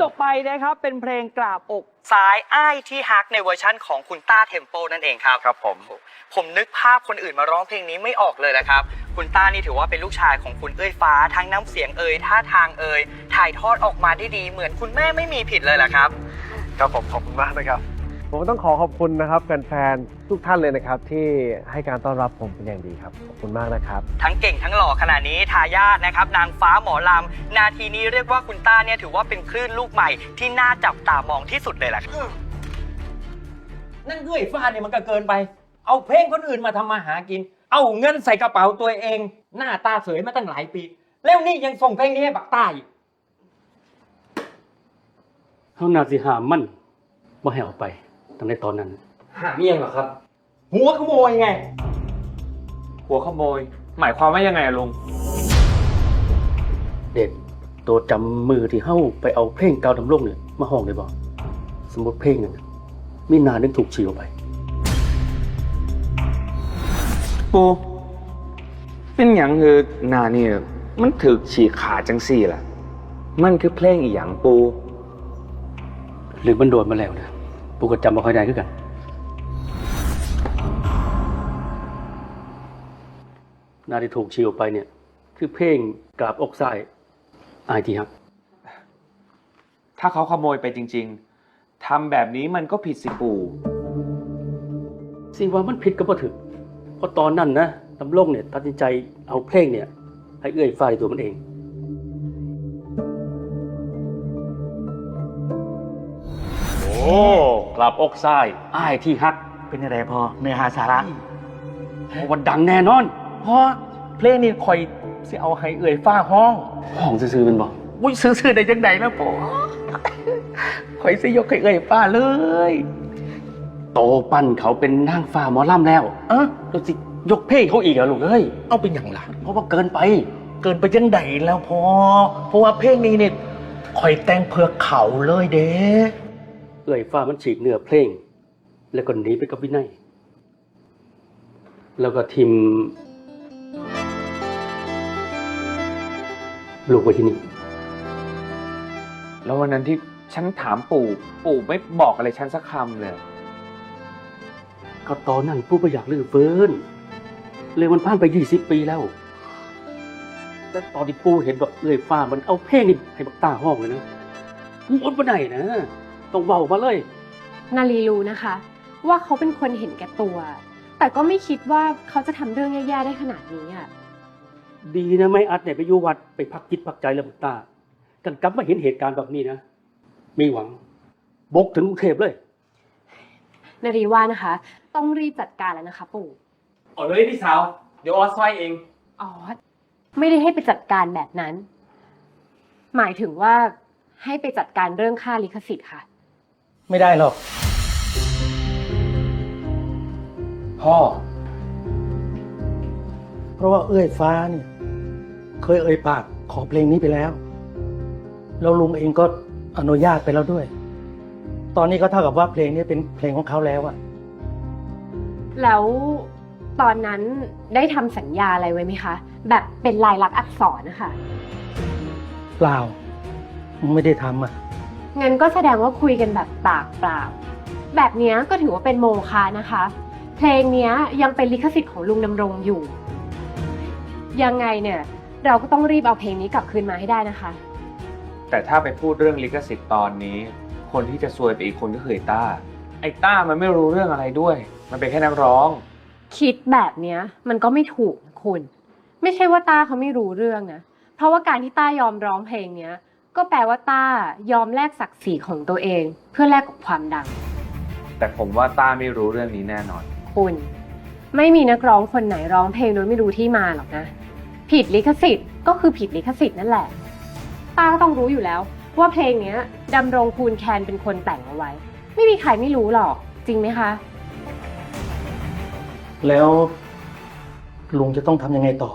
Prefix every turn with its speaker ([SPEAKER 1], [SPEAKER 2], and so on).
[SPEAKER 1] จบไปนะครับเป็นเพลงกราบอก
[SPEAKER 2] ซ้ายอ้ายที่ฮักในเวอร์ชั่นของคุณต้าเทมโปนั่นเองครับ
[SPEAKER 3] ครับผม
[SPEAKER 2] ผมนึกภาพคนอื่นมาร้องเพลงนี้ไม่ออกเลยนะครับ คุณต้านี่ถือว่าเป็นลูกชายของคุณเอ้ยฟ้า ทั้งน้ำเสียงเอ่ยท่าทางเอ่ยถ่ายทอดออกมาได้ดี เหมือนคุณแม่ไม่มีผิดเลยล่ะครับ
[SPEAKER 3] ครับผมขอบคุณมากนะครับ ผมก็ต้องขอขอบคุณนะครับแฟนๆทุกท่านเลยนะครับ ที่ให้การต้อนรับผมเป็นอย่างดีครับ ขอบคุณมากนะครับ
[SPEAKER 2] ทั้งเก่งทั้งหล่อขนาดนี้ทายาทนะครับ นางฟ้าหมอลำ นาทีนี้เรียกว่าคุณต้าเนี่ยถือว่าเป็นคลื่นลูกใหม่ที่น่าจับตามองที่สุดเลยล่ะครับ
[SPEAKER 4] นั่นเอ้ยฟ้าเนี่ยมันก็เกินไป เอาเพลงคนอื่นมาทำมาหากิน เอาเงินใส่กระเป๋าตัวเอง หน้าตาสวยมาตั้งหลายปี แล้วนี่ยังส่งเพลงนี้ให้บักใต้อีก
[SPEAKER 5] เขานาสิหามมันบ่ให้เอาไป ตั้งในตอนนั้น
[SPEAKER 4] หาเมียงเหรอครับ หัวขโมยไง
[SPEAKER 6] หัวขโมย หมายความว่ายังไงอะลุง
[SPEAKER 5] เด็กตัวจำมือที่เฮาไปเอาเพลงเก่าดำลงเนี่ยมาห้องได้บ่สมมติเพลงนั้นน่ะมีหนานึงถูกฉีกออกไป
[SPEAKER 6] ปูเป็นอย่างคือหนานี่มันถึกฉีกขาดจังสี่ล่ะ มันคือเพลงอีหยังปู
[SPEAKER 5] หรือมันโดนมาแล้วนะ ปูก็จำบ่ค่อยได้คือกันหนาที่ถูกฉีกออกไปเนี่ย คือเพลงกราบอกซ้ายอายที่ฮัก
[SPEAKER 6] ถ้าเขาขโมยไปจริง ๆทำแบบนี้มันก็ผิดสิปู
[SPEAKER 5] สิว่ามันผิดก็บ่ถึกเพราะตอนนั้นนะดำลงเนี่ยตัดสินใจเอาเพลงเนี่ย ให้เอื้อยฟ้าในตัวมันเองโอ้ กลับอกซ้ายอ้ายที่ฮัก
[SPEAKER 2] เป็นอะไรพอเนื้อหาสาระ
[SPEAKER 5] เพราะว่าดังแน่นอน
[SPEAKER 2] เพราะเพลงนี้คอยสิเอาให้เอ่ยฟ้าห้อง
[SPEAKER 5] ห้องซื้อๆเป็นบอก
[SPEAKER 2] อุ้ยซื้อๆได้จังไดแล้วปอคอยสิยกให้เอ่ยฟ้าเลย
[SPEAKER 5] โตปั้นเขาเป็นนางฟ้าหมอลำแล้ว
[SPEAKER 2] เออ
[SPEAKER 5] แล้วสิยกเพลงเขาอีกเหรอลูกเอ้ย
[SPEAKER 2] เอาเป็นอย่างไร
[SPEAKER 5] เพราะว่าเกินไป
[SPEAKER 2] เกินไปจังไดแล้วพอเพราะว่าเพลงนี้เนี่ยคอยแต่งเพื่อเขาเลยเด้
[SPEAKER 5] เอื้อยฟ้ามันฉีกเนื้อเพลง แล้วก็หนีไปกับวินัยแล้วก็ทิมลูกไว้ที่นี่
[SPEAKER 6] แล้ววันนั้นที่ฉันถามปู่ปู่ไม่บอกอะไรฉันสักคำเลย
[SPEAKER 5] ก็ตอนนั้นปู่ก็อยากลือเฟินเรื่องมันผ่านไปยี่สิบปีแล้ว แต่ตอนที่ปู่เห็นแบบเอื้อยฟ้ามันเอาเพลงนี่ให้บักตาห้องเลยนะปู่อดบ่ได้นะ ต้องเบามาเลย
[SPEAKER 7] นาลีรู้นะคะ ว่าเขาเป็นคนเห็นแก่ตัว แต่ก็ไม่คิดว่าเขาจะทำเรื่องแย่ๆได้ขนาดนี้อะ
[SPEAKER 5] ดีนะไม่อัดเนี่ยไปอยู่วัดไปพักจิตพักใจแล้วบักตากันกลับมาเห็นเหตุการณ์แบบนี้นะ มีหวัง บกถึงกรุงเทพเลย
[SPEAKER 7] นารีว่านะคะ ต้องรีบจัดการแล้วนะคะ ปู่
[SPEAKER 4] เอาเลยพี่สาว เดี๋ยวออสซอยเอง
[SPEAKER 7] อ๋อไม่ได้ให้ไปจัดการแบบนั้น หมายถึงว่าให้ไปจัดการเรื่องค่าลิขสิทธิ์ค่ะ
[SPEAKER 4] ไม่ได้หรอก
[SPEAKER 8] พ่อ เพราะว่าเอื้อยฟ้าเนี่ย เคยเอ่ยปากขอเพลงนี้ไปแล้ว แล้วลุงเองก็อนุญาตไปแล้วด้วย ตอนนี้ก็เท่ากับว่าเพลงนี้เป็นเพลงของเขาแล้วอะ
[SPEAKER 7] แล้วตอนนั้นได้ทำสัญญาอะไรไว้ไหมคะ แบบเป็นลายลักษณ์อักษรนะคะ
[SPEAKER 8] เปล่า ไม่ได้ทำอะ
[SPEAKER 7] งั้นก็แสดงว่าคุยกันแบบปากเปล่า แบบเนี้ยก็ถือว่าเป็นโมฆะนะคะ เพลงเนี้ยยังเป็นลิขสิทธิ์ของลุงดำรงอยู่ ยังไงเนี่ย เราก็ต้องรีบเอาเพลงนี้กลับคืนมาให้ได้นะคะ
[SPEAKER 6] แต่ถ้าไปพูดเรื่องลิขสิทธิ์ตอนนี้ คนที่จะซวยไปอีกคนก็คือไอ้ต้า ไอ้ต้ามันไม่รู้เรื่องอะไรด้วย มันเป็นแค่นักร้อง
[SPEAKER 7] คิดแบบเนี้ยมันก็ไม่ถูกนะคุณ ไม่ใช่ว่าต้าเขาไม่รู้เรื่องนะ เพราะว่าการที่ต้ายอมร้องเพลงเนี้ย ก็แปลว่าต้ายอมแลกศักดิ์ศรีของตัวเอง เพื่อแลกกับความดัง
[SPEAKER 6] แต่ผมว่าต้าไม่รู้เรื่องนี้แน่นอน
[SPEAKER 7] คุณ ไม่มีนักร้องคนไหนร้องเพลงโดยไม่รู้ที่มาหรอกนะ ผิดลิขสิทธิ์ก็คือผิดลิขสิทธิ์นั่นแหละต้าก็ต้องรู้อยู่แล้ว ว่าเพลงเนี้ยดำรงคูณแคนเป็นคนแต่งเอาไว้ ไม่มีใครไม่รู้หรอก จริงไหมคะ
[SPEAKER 8] แล้วลุงจะต้องทำยังไงต่อ